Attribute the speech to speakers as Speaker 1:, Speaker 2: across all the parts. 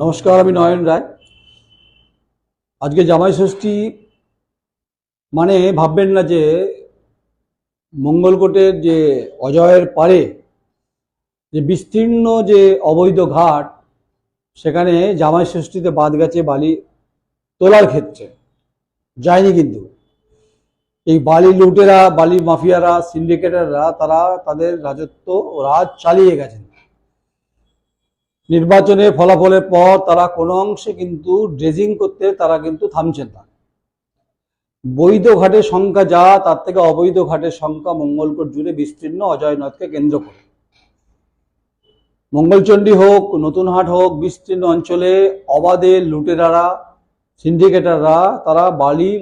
Speaker 1: নমস্কার, আমি নয়ন রায়। আজকে জামাই ষষ্ঠী মানে ভাববেন না যে মঙ্গলকোটের যে অজয়ের পারে যে বিস্তীর্ণ যে অবৈধ ঘাট, সেখানে জামাই ষষ্ঠীতে বাদ গেছে বালি তোলার ক্ষেত্রে যায়নি কিন্তু। এই বালি লুটেরা, বালি মাফিয়ারা, সিন্ডিকেটাররা, তারা তাদের রাজত্ব, রাজ চালিয়ে গেছেন। নির্বাচনে ফলাফলের পর তারা কোনো অংশে কিন্তু ড্রেজিং করতে তারা কিন্তু থামছেন না। বৈধ ঘাটের সংখ্যা যা, তার থেকে অবৈধ ঘাটের সংখ্যা মঙ্গলকোট জুড়ে বিস্তীর্ণ অজয়নথকে কেন্দ্র করে। মঙ্গলচণ্ডী হোক, নতুনহাট হোক, বিস্তীর্ণ অঞ্চলে অবাধে লুটেরারা, সিন্ডিকেটাররা, তারা বালি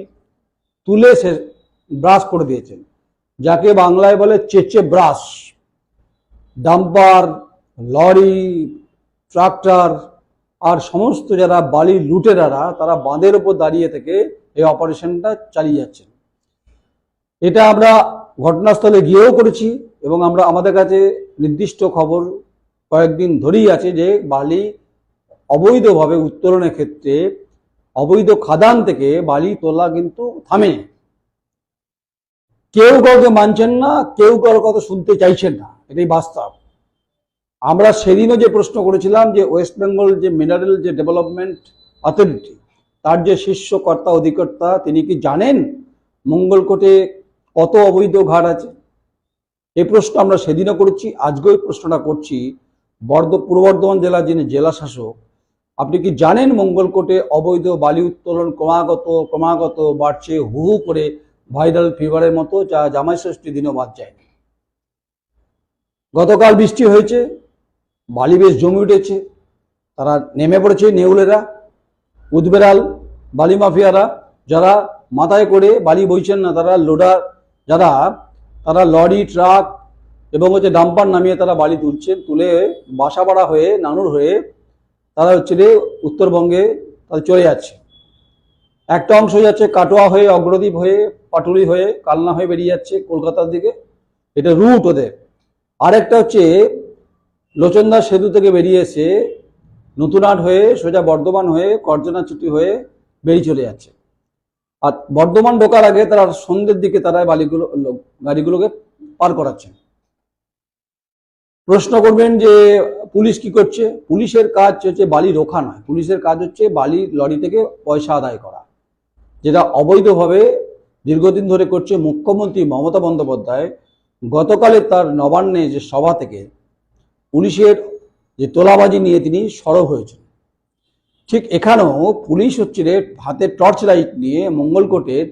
Speaker 1: তুলে সে ব্রাশ করে দিয়েছেন। যাকে বাংলায় বলে চেচে ব্রাশ। ডাম্পার, লরি ট্রাক্টর আর সমস্ত যারা বালি লুটেরারা, তারা বাঁধের ওপর দাঁড়িয়ে থেকে এই অপারেশনটা চালিয়ে যাচ্ছেন। এটা আমরা ঘটনাস্থলে গিয়েও করেছি এবং আমরা আমাদের কাছে নির্দিষ্ট খবর কয়েকদিন ধরেই আছে যে বালি অবৈধভাবে উত্তোলনের ক্ষেত্রে অবৈধ খাদান থেকে বালি তোলা কিন্তু থামে। কেউ কাউকে মানছেন না, কেউ কারোর কথা শুনতে চাইছেন না, এটাই বাস্তব। আমরা সেদিনও যে প্রশ্ন করেছিলাম যে ওয়েস্ট বেঙ্গল যে মিনারেল যে ডেভেলপমেন্ট অথরিটি, তার যে শীর্ষ কর্তা, অধিকর্তা, তিনি কি জানেন মঙ্গলকোটে কত অবৈধ ঘাট আছে? এই প্রশ্ন আমরা সেদিনও করেছি, আজকেও এই প্রশ্নটা করছি। বর্ধ, পূর্ব বর্ধমান জেলার যিনি জেলা শাসক, আপনি কি জানেন মঙ্গলকোটে অবৈধ বালি উত্তোলন ক্রমাগত ক্রমাগত বাড়ছে, হু হু করে ভাইরাল ফিভারের মতো, যা জামাই ষষ্ঠী দিনও বাদ যায়নি? গতকাল বৃষ্টি হয়েছে বালি বেশ জমে উঠেছে। তারা নেমে পড়েছে নেউলেরা উদবেরাল বালি মাফিয়ারা। যারা মাথায় করে বালি বইছেন না, তারা লোডার, যারা, তারা লরি, ট্রাক এবং হচ্ছে ডাম্পার নামিয়ে তারা বালি তুলছেন, তুলে বাসা বাসাপাড়া হয়ে, নানুর হয়ে তারা হচ্ছে উত্তরবঙ্গে তারা চলে যাচ্ছে। একটা অংশ যাচ্ছে কাটোয়া হয়ে, অগ্রদ্বীপ হয়ে, পাটুলি হয়ে, কালনা হয়ে বেরিয়ে যাচ্ছে কলকাতার দিকে। এটা রুট ওদের। আরেকটা হচ্ছে লোচনদাস সেতু থেকে বেরিয়ে এসে নতুনহাট হয়ে সোজা বর্ধমান হয়ে করজনাচুটি হয়ে বেরিয়ে চলে যাচ্ছে। আর বর্ধমান ঢোকার আগে তারা সন্ধ্যের দিকে তারা বালিগুলো, গাড়িগুলোকে পার করাচ্ছেন প্রশ্ন করবেন যে পুলিশ কি করছে? পুলিশের কাজ হচ্ছে বালি রোখা নয়। পুলিশের কাজ হচ্ছে বালি লরি থেকে পয়সা আদায় করা, যেটা অবৈধভাবে দীর্ঘদিন ধরে করছে মুখ্যমন্ত্রী মমতা বন্দ্যোপাধ্যায়। গতকালে তার নবান্নে যে সভা থেকে পুলিশের যে তোলাবাজি নিয়ে তিনি সরব হয়েছেন। ঠিক এখানেও পুলিশ হচ্ছে রে হাতে টর্চ লাইট নিয়ে মঙ্গলকোটের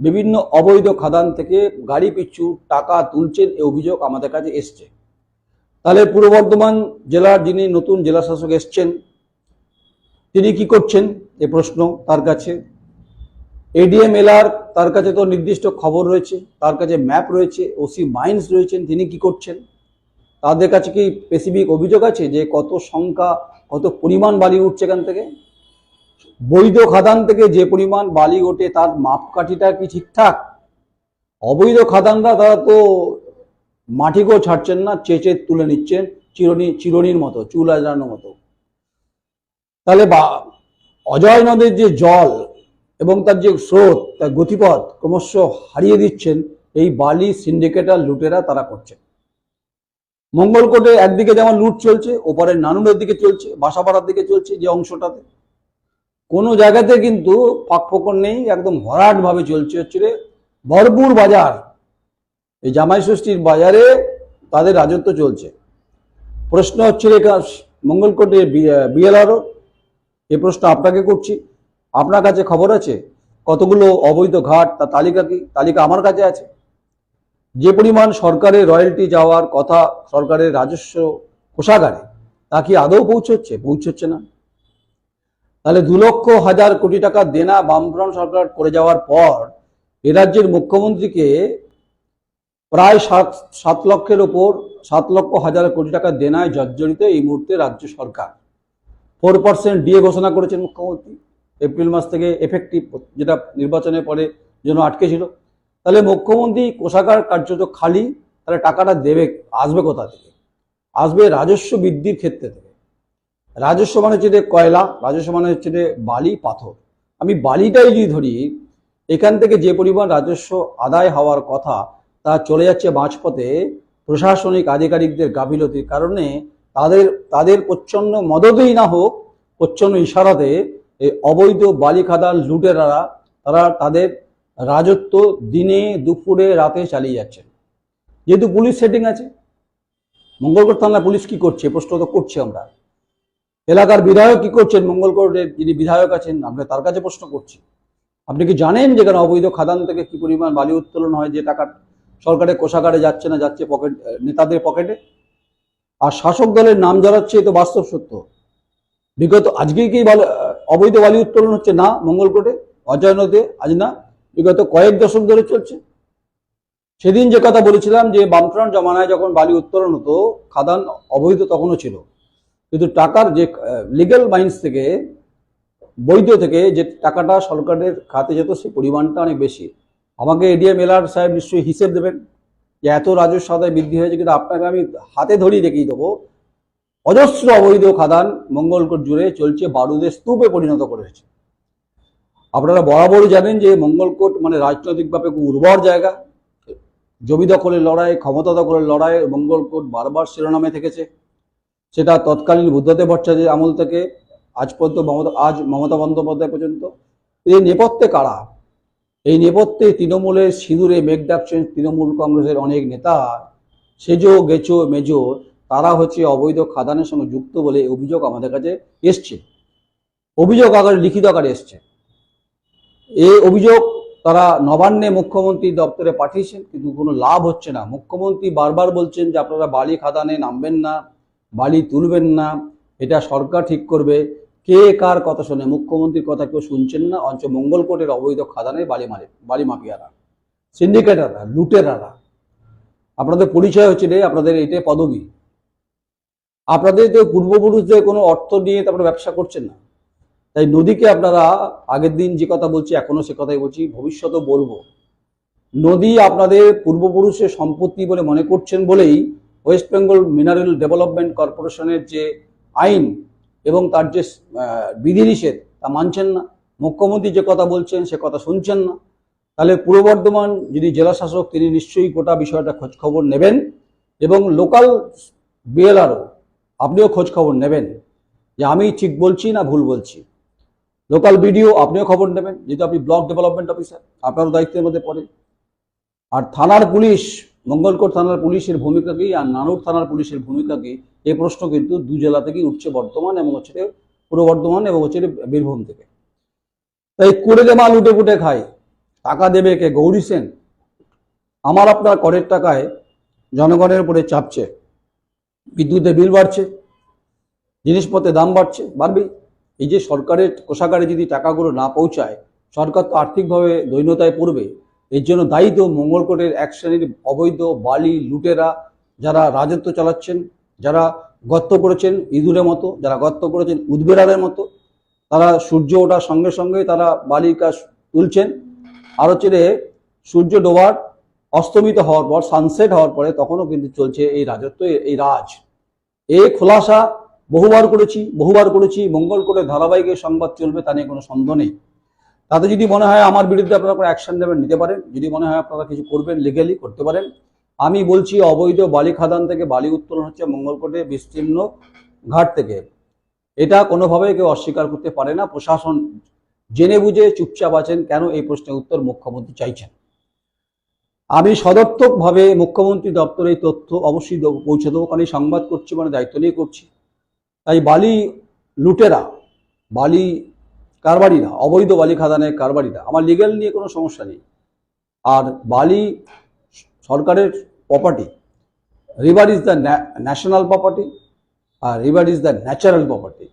Speaker 1: বিভিন্ন অবৈধ খাদান থেকে গাড়ি পিছু টাকা তুলছেন এ অভিযোগ আমাদের কাছে এসছে। তাহলে পূর্ব বর্ধমান জেলার যিনি নতুন জেলা শাসক এসছেন, তিনি কি করছেন? এ প্রশ্ন তার কাছে। এডিএম এলআর তার কাছে তো নির্দিষ্ট খবর রয়েছে, তার কাছে ম্যাপ রয়েছে ওসি মাইন্স রয়েছেন, তিনি কি করছেন? তাদের কাছে কি স্পেসিফিক অভিযোগ আছে যে কত সংখ্যা, কত পরিমাণ বালি উঠছে এখান থেকে? বৈধ খাদান থেকে যে পরিমাণ বালি ওঠে তার মাপকাঠিটা কি ঠিকঠাক? অবৈধ খাদানরা তারা তো মাটিকেও ছাড়ছেন না, চেচে তুলে নিচ্ছেন চিরনি, চিরনির মতো, চুল আজরানোর মতো। তাহলে বা, অজয় নদের যে জল এবং তার যে স্রোত, তার গতিপথ ক্রমশ হারিয়ে দিচ্ছেন, এই বালি সিন্ডিকেটার লুটেরা তারা করছে মঙ্গলকোটে একদিকে যেমন লুট চলছে, ওপারে নানুরের দিকে চলছে, বাসাপাড়ার দিকে চলছে যে অংশটাতে। কোনো জায়গাতে কিন্তু ফাঁক ফোকর নেই, একদম ভরাট ভাবে চলছে। হচ্ছে ভরপুর বাজার। এই জামাই ষষ্ঠীর বাজারে তাদের রাজত্ব চলছে। প্রশ্ন হচ্ছে মঙ্গলকোটে বিএলআরও? এই প্রশ্ন আপনাকে করছি। আপনার কাছে খবর আছে? কতগুলো অবৈধ ঘাট, তার তালিকা কি? তালিকা আমার কাছে আছে। যে পরিমাণ সরকারের রয়্যালটি যাওয়ার কথা সরকারের রাজস্ব কোষাগারে, তা কি আদৌ পৌঁছচ্ছে? পৌঁছচ্ছে না। তাহলে দু লক্ষ হাজার কোটি টাকা দেনা বামফ্রন্ট সরকার করে যাওয়ার পর এ রাজ্যের মুখ্যমন্ত্রীকে প্রায় সাত সাত লক্ষের ওপর, সাত লক্ষ হাজার কোটি টাকা দেনায় জর্জরিত এই মুহূর্তে রাজ্য সরকার। ফোর পার্সেন্ট ডিএ ঘোষণা করেছেন মুখ্যমন্ত্রী। এপ্রিল মাস থেকে এফেক্টিভ যেটা নির্বাচনের পরে জন্য আটকে ছিল। তাহলে মুখ্যমন্ত্রী কোষাগার কার্যত খালি, তাহলে টাকাটা দেবে, আসবে কোথা থেকে? আসবে রাজস্ব বৃদ্ধির ক্ষেত্রে থেকে। রাজস্ব মানে হচ্ছে যে কয়লা, রাজস্ব মানে হচ্ছে যে বালি, পাথর। আমি বালিটাই যদি ধরি, এখান থেকে যে পরিমাণ রাজস্ব আদায় হওয়ার কথা, তা চলে যাচ্ছে মাঝপথে প্রশাসনিক আধিকারিকদের গাফিলতির কারণে তাদের তাদের প্রচ্ছন্ন মদতেই না হোক প্রচ্ছন্ন ইশারাতে এই অবৈধ বালি খাদান লুটেরারা, তারা তাদের রাজত্ব দিনে, দুপুরে, রাতে চালিয়ে যাচ্ছেন যেহেতু পুলিশ সেটিং আছে, মঙ্গলকোট থানা পুলিশ কি করছে? প্রশ্ন তো করছি আমরা। এলাকার বিধায়ক কি করছেন? মঙ্গলকোটের যিনি বিধায়ক আছেন, আমরা তার কাছে প্রশ্ন করছি। আপনি কি জানেন যেখানে অবৈধ খাদান থেকে কি পরিমাণ বালি উত্তোলন হয়, যে টাকা সরকারের কোষাগারে যাচ্ছে না, যাচ্ছে পকেট নেতাদের পকেটে আর শাসক দলের নাম জড়াচ্ছে তো বাস্তব সত্য। বিগত আজকে কি অবৈধ বালি উত্তোলন হচ্ছে? না, মঙ্গলকোটে, অজয় নদে, আজ না বিগত কয়েক দশক ধরে চলছে। সেদিন যে কথা বলেছিলাম যে বামফ্রন্ট জমানায় যখন বালি উত্তোলন হতো, খাদান অবৈধ তখনও ছিল। কিন্তু টাকার যে লিগ্যাল মাইন্স থেকে, বৈধ থেকে যে টাকাটা সরকারের খাতে যেত, সেই পরিমাণটা অনেক বেশি। আমাকে এডিএম এলআর সাহেব নিশ্চয়ই হিসেব দেবেন যে এত রাজস্ব আদায় বৃদ্ধি হয়েছে, কিন্তু আপনাকে আমি হাতে ধরিয়ে দেখিয়ে দেবো। অজস্র অবৈধ খাদান মঙ্গলকোট জুড়ে চলছে, বারুদের স্তূপে পরিণত করেছে। আপনারা বরাবরই জানেন যে মঙ্গলকোট মানে রাজনৈতিকভাবে খুব উর্বর জায়গা। জমি দখলের লড়াই, ক্ষমতা দখলের লড়াই মঙ্গলকোট বারবার শিরোনামে থেকেছে। সেটা তৎকালীন বুদ্ধদেব ভট্টাচার্যের আমল থেকে আজ পর্যন্ত মমতা, আজ মমতা বন্দ্যোপাধ্যায় পর্যন্ত। এই নেপথ্যে কারা? এই নেপথ্যে তৃণমূলের সিঁদুরে মেঘ ডাকছেন তৃণমূল কংগ্রেসের অনেক নেতা। সেজো গেচো মেজো, তারা হচ্ছে অবৈধ খাদানের সঙ্গে যুক্ত বলে অভিযোগ আমাদের কাছে এসছে। অভিযোগ আকারে, লিখিত আকারে এসছে। এই অভিযোগ তারা নবান্নে মুখ্যমন্ত্রী দপ্তরে পাঠিয়েছেন, কিন্তু কোনো লাভ হচ্ছে না। মুখ্যমন্ত্রী বারবার বলছেন যে আপনারা বালি খাদানে নামবেন না, বালি তুলবেন না, এটা সরকার ঠিক করবে। কে কার কথা শোনে? মুখ্যমন্ত্রীর কথা কেউ শুনছেন না অঞ্চল মঙ্গলকোটের অবৈধ খাদানে বালি মারে, বালি মাফিয়ারা সিন্ডিকেটাররা লুটেরারা। আপনাদের পরিচয় হচ্ছে রে, আপনাদের এটাই পদবী। আপনাদের যে পূর্বপুরুষদের কোনো অর্থ নিয়ে তারপরে ব্যবসা করছেন না। তাই নদীকে আপনারা আগের দিন যে কথা বলছি, এখনও সে কথাই বলছি, ভবিষ্যতেও বলব। নদী আপনাদের পূর্বপুরুষের সম্পত্তি বলে মনে করছেন বলেই ওয়েস্ট বেঙ্গল মিনারেল ডেভেলপমেন্ট কর্পোরেশনের যে আইন এবং তার যে বিধিনিষেধ, তা মানছেন না। মুখ্যমন্ত্রী যে কথা বলছেন, সে কথা শুনছেন না। তাহলে পূর্ব বর্ধমান যিনি জেলা শাসক তিনি নিশ্চয়ই গোটা বিষয়টা খোঁজ খবর নেবেন এবং লোকাল বিএলআরও, আপনিও খোঁজ খবর নেবেন। যে আমি ঠিক বলছি না ভুল বলছি। লোকাল বিডিও আপনিও খবর নেবেন, যেহেতু আপনি ব্লক ডেভেলপমেন্ট অফিসার, আপনারও দায়িত্বের মধ্যে পড়ে আর থানার পুলিশ, মঙ্গলকোট থানার পুলিশের ভূমিকা কি আর নানুর থানার পুলিশের ভূমিকা কি এই প্রশ্ন কিন্তু দু জেলা থেকেই উঠছে বর্ধমান এবং হচ্ছে পূর্ব বর্ধমান এবং হচ্ছে বীরভূম থেকে। তাই কুড়ে যে মাল উঠে ফুটে খায়, টাকা দেবে কে? গৌরী সেন। আমার আপনার করের টাকায় জনগণের উপরে চাপছে। বিদ্যুতের বিল বাড়ছে, জিনিসপত্রের দাম বাড়ছে, বাড়বেই। এই যে সরকারের কোষাগারে যদি টাকাগুলো না পৌঁছায়, সরকার তো আর্থিকভাবে দৈন্যতায় পড়বে। এর জন্য দায়ী তো মঙ্গলকোটের এক শ্রেণির অবৈধ বালি লুটেরা যারা রাজত্ব চালাচ্ছেন, যারা গর্ত করেছেন ইঁদুরের মতো, যারা গর্ত করেছেন উদ্বেরারের মতো, তারা সূর্য ওঠার সঙ্গে সঙ্গে তারা বালির কাজ তুলছেন। আর হচ্ছে রে সূর্য ডোবার অস্তমিত হওয়ার পর সানসেট হওয়ার পরে তখনও কিন্তু চলছে এই রাজত্ব, এই রাজ। এই খোলাসা বহুবার করেছি বহুবার করেছি মঙ্গলকোটের ধারাবাহিক এই সংবাদ চলবে তা নিয়ে কোনো সন্দেহ নেই। তাতে যদি মনে হয় আমার বিরুদ্ধে আপনারা কোনো অ্যাকশন নেবেন, নিতে পারেন। যদি মনে হয় আপনারা কিছু করবেন লিগালি করতে পারেন। আমি বলছি অবৈধ বালি খাদান থেকে বালি উত্তোলন হচ্ছে মঙ্গলকোটে বিস্তীর্ণ ঘাট থেকে। এটা কোনোভাবেই কেউ অস্বীকার করতে পারে না। প্রশাসন জেনে বুঝে চুপচাপ আছেন, কেন এই প্রশ্নের উত্তর মুখ্যমন্ত্রী চাইছেন? আমি সদর্থকভাবে মুখ্যমন্ত্রী দপ্তরে তথ্য অবশ্যই পৌঁছে দেবো। কারণ সংবাদ করছি মানে দায়িত্ব নিয়ে করছি। তাই বালি লুটেরা, বালি কারবারিরা, অবৈধ বালি খাদানের কারবারিরা, আমার লিগ্যাল নিয়ে কোনো সমস্যা নেই। আর বালি সরকারের property river is the national property R river is the natural property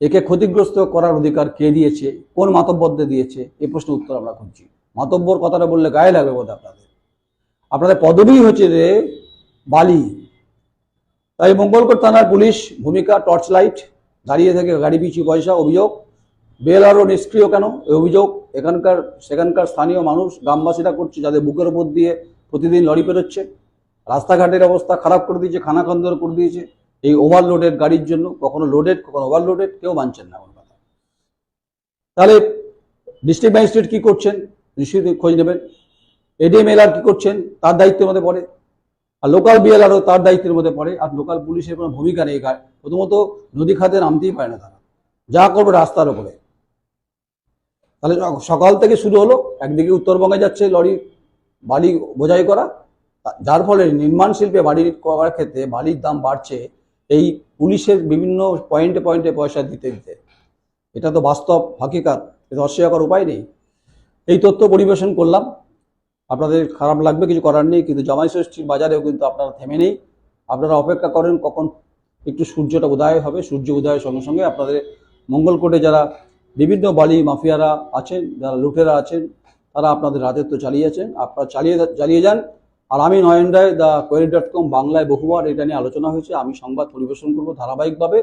Speaker 1: একে ক্ষতিগ্রস্ত করার অধিকার কে দিয়েছে, কোন মাতব্বরদের দিয়েছে এই প্রশ্নের উত্তর আমরা খুঁজছি। মাতব্বর কথাটা বললে গায়ে লাগবে বোধ আপনাদের। আপনাদের পদবি হচ্ছে রে বালি তাই মঙ্গলকোট থানার পুলিশ ভূমিকা টর্চ লাইট দাঁড়িয়ে থেকে গাড়ি পিছু পয়সা অভিযোগ, বেল আরও নিষ্ক্রিয় কেন? এই অভিযোগ এখানকার, সেখানকার স্থানীয় মানুষ, গ্রামবাসীরা করছে যাদের বুকের উপর দিয়ে প্রতিদিন লরি পেরোচ্ছে রাস্তাঘাটের অবস্থা খারাপ করে দিয়েছে, খানাখন্দর করে দিয়েছে। এই ওভারলোডেড গাড়ির জন্য কখনো লোডেড কখনো ওভারলোডেড কেউ মানছেন না আমার কথা। তাহলে ডিস্ট্রিক্ট ম্যাজিস্ট্রেট কী করছেন? নিশ্চয়ই খোঁজ নেবেন। এডিএম এলআর কি করছেন? তার দায়িত্বের মধ্যে পড়ে। আর লোকাল বিএলআরও তার দায়িত্বের মধ্যে পড়ে আর লোকাল পুলিশের কোনো ভূমিকা নেই প্রথমত নদী খাতে নামতেই পারে না তারা। যা করবে রাস্তার ওপরে তাহলে সকাল থেকে শুরু হলো, একদিকে উত্তরবঙ্গে যাচ্ছে লরি, বালি বোঝাই করা। যার ফলে নির্মাণ শিল্পে বাড়ি করার ক্ষেত্রে বালির দাম বাড়ছে এই পুলিশের বিভিন্ন পয়েন্টে পয়েন্টে পয়সা দিতে দিতে। এটা তো বাস্তব, হাকিকাত। এটা অস্বীকার উপায় নেই। এই তথ্য পরিবেশন করলাম। আপনাদের খারাপ লাগবে, কিছু করার নেই, কিন্তু জামাই ষষ্ঠীর বাজারেও কিন্তু আপনারা থেমে নেই। আপনারা অপেক্ষা করেন কখন একটু সূর্যটা উদয় হবে। সূর্য উদয়ের সঙ্গে সঙ্গে আপনাদের মঙ্গলকোটে যারা বিভিন্ন বালি মাফিয়ারা আছেন, যারা লুটেরা আছেন, তারা আপনাদের রাজত্ব চালিয়েছেন। আপনারা চালিয়ে চালিয়ে যান। আর আমি Nayan Roy The Query dot com বাংলায় বহুবার এটা নিয়ে আলোচনা হয়েছে। আমি সংবাদ পরিবেশন করব ধারাবাহিকভাবে।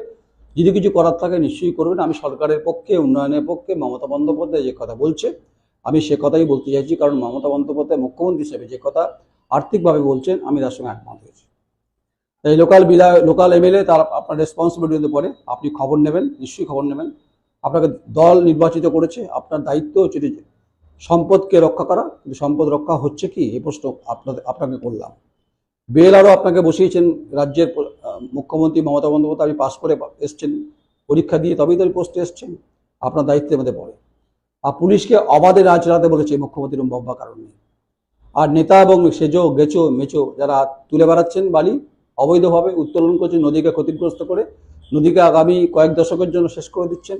Speaker 1: যদি কিছু করার থাকে নিশ্চয়ই করবেন। আমি সরকারের পক্ষে, উন্নয়নের পক্ষে মমতা বন্দ্যোপাধ্যায় যে কথা বলছে আমি সে কথাই বলতে চাইছি, কারণ মমতা বন্দ্যোপাধ্যায় মুখ্যমন্ত্রী হিসেবে যে কথা আর্থিকভাবে বলছেন, আমি তার সঙ্গে একমত হয়েছি। এই লোকাল বিলা, লোকাল এমএলএ তার আপনার রেসপন্সিবিলিটিতে পড়ে আপনি খবর নেবেন, নিশ্চয়ই খবর নেবেন। আপনাকে দল নির্বাচিত করেছে, আপনার দায়িত্ব হচ্ছে সম্পদকে রক্ষা করা। কিন্তু সম্পদ রক্ষা হচ্ছে কি? এই প্রশ্ন আপনাদের, আপনাকে করলাম। বেল আরও আপনাকে বসিয়েছেন, রাজ্যের মুখ্যমন্ত্রী মমতা বন্দ্যোপাধ্যায়। আপনি পাশ করে এসছেন, পরীক্ষা দিয়ে তবেই তো পোস্টে এসছেন। আপনার দায়িত্বের মধ্যে পড়ে। পুলিশকে অবাধে রাজ চালাতে বলেছে মুখ্যমন্ত্রীর বব্বা কারণে। আর নেতা এবং সেজো গেচো মেচো যারা তুলে বেড়াচ্ছেন বালি, অবৈধভাবে উত্তোলন করছেন, নদীকে ক্ষতিগ্রস্ত করে, নদীকে আগামী কয়েক দশকের জন্য শেষ করে দিচ্ছেন,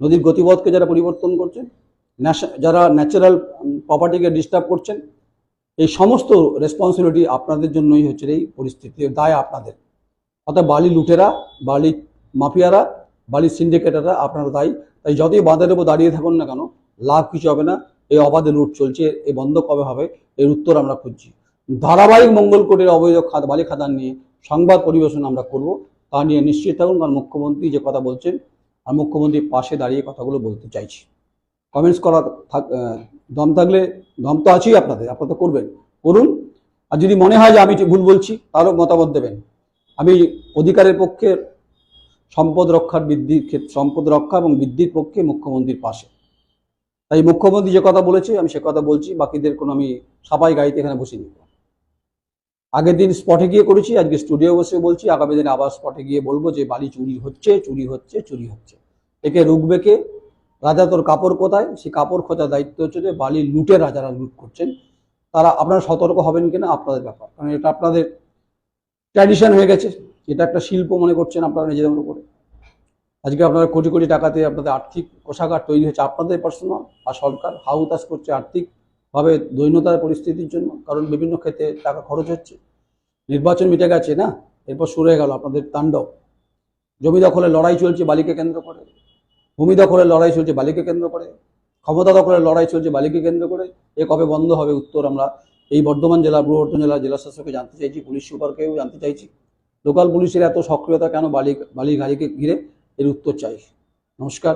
Speaker 1: নদীর গতিপথকে যারা পরিবর্তন করছেন যারা ন্যাচারাল প্রপার্টিকে ডিস্টার্ব করছেন, এই সমস্ত রেসপন্সিবিলিটি আপনাদের জন্যই হচ্ছে এই পরিস্থিতি দায় আপনাদের। অর্থাৎ বালি লুটেরা, বালি মাফিয়ারা, বালি সিন্ডিকেটাররা আপনারা দায়ী। তাই যতই বাঁধের উপর দাঁড়িয়ে থাকুন না কেন, লাভ কিছু হবে না। এই অবাধে লুট চলছে, এই বন্ধ কবে হবে, এর উত্তর আমরা খুঁজছি। ধারাবাহিক মঙ্গলকোটের অবৈধ খাদ বালি খাদান নিয়ে সংবাদ পরিবেশন আমরা করব, তা নিয়ে নিশ্চিত থাকুন, কারণ মুখ্যমন্ত্রী যে কথা বলছেন, আর মুখ্যমন্ত্রীর পাশে দাঁড়িয়ে কথাগুলো বলতে চাইছি। কমেন্টস করা থাক- দম থাকলে, দম তো আছেই আপনাদের, আপনারা তো করবেন। করুন, আর যদি মনে হয় যে আমি ভুল বলছি, তারও মতামত দেবেন। আমি অধিকারের পক্ষে সম্পদ রক্ষার বৃদ্ধির ক্ষেত্রে সম্পদ রক্ষা এবং বৃদ্ধির পক্ষে মুখ্যমন্ত্রীর পাশে। তাই মুখ্যমন্ত্রী যে কথা বলেছে, আমি সে কথা বলছি, বাকিদের কোনো আমি সাপাই গাড়িতে এখানে বসিনি আগের দিন স্পটে গিয়ে করেছি, আজকে স্টুডিও বসে বলছি, আগামী দিনে আবার স্পটে গিয়ে বলব যে, বালি চুরি হচ্ছে চুরি হচ্ছে চুরি হচ্ছে। একে রুখবে কে? রাজা তোর কাপড় কোথায়? সেই কাপড় খোঁজার দায়িত্ব হচ্ছে যে, বালি লুটে রাজারা লুট করছেন। তারা আপনারা সতর্ক হবেন কিনা, আপনাদের ব্যাপার। কারণ এটা আপনাদের ট্র্যাডিশন হয়ে গেছে। এটা একটা শিল্প মনে করছেন আপনারা নিজেদের করে। আজকে আপনারা কোটি কোটি টাকাতে আপনাদের আর্থিক কোষাগার তৈরি হয়েছে আপনাদের পার্সোনাল আর সরকার হাউতাস করছে আর্থিকভাবে দৈন্যতার পরিস্থিতির জন্য। কারণ বিভিন্ন ক্ষেত্রে টাকা খরচ হচ্ছে। নির্বাচন মিটে গেছে না? এরপর শুরু হয়ে গেল আপনাদের তাণ্ডব। জমি দখলের লড়াই চলছে বালিকে কেন্দ্র করে। ভূমি দখলের লড়াই চলছে বালিকে কেন্দ্র করে। ক্ষমতা দখলের লড়াই চলছে বালিকে কেন্দ্র করে। এ কবে বন্ধ হবে উত্তর আমরা এই বর্ধমান জেলা পূর্ব বর্ধমান জেলা জেলা শাসককে জানতে চাইছি পুলিশ সুপারকেও জানতে চাইছি লোকাল পুলিশের এত সক্রিয়তা কেন বালি বালি গাড়িকে ঘিরে এর উত্তর চাই নমস্কার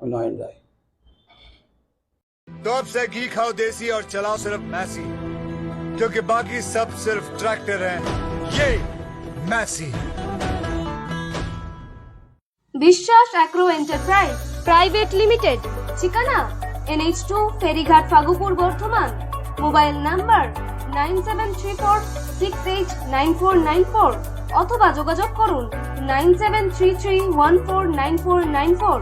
Speaker 1: আমি নয়ন রায়
Speaker 2: तो अब से घी खाओ देसी और चलाओ सिर्फ मैसी क्योंकि बाकी सब सिर्फ ट्रैक्टर हैं ये Massey
Speaker 3: Biswas agro enterprise private limited ঠিকানা NH two Ferighat Fagupur Bardhaman Mobile number nine seven three four six eight nine four nine four অথবা যোগাযোগ করুন nine seven three three one four nine four nine four.